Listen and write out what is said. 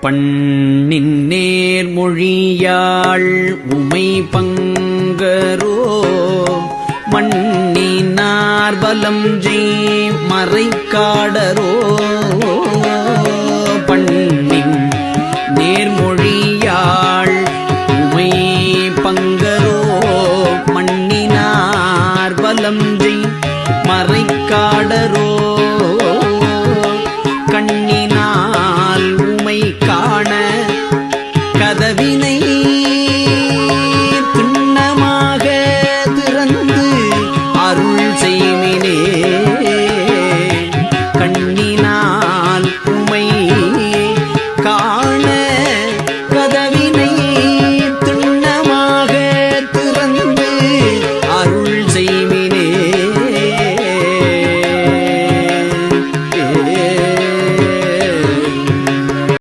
பண்ணின் நேர்மொழியாள் உமை பங்கரோ? மண்ணினார் பலம் ஜெய் மறைக்காடரோ? பண்ணின் நேர்மொழியாள் உமை பங்கரோ? மண்ணினார் பலம் ஜெய் மறைக்காடரோ? கண்ணினார் பிறவினை பின்னமாக திறந்து அருள்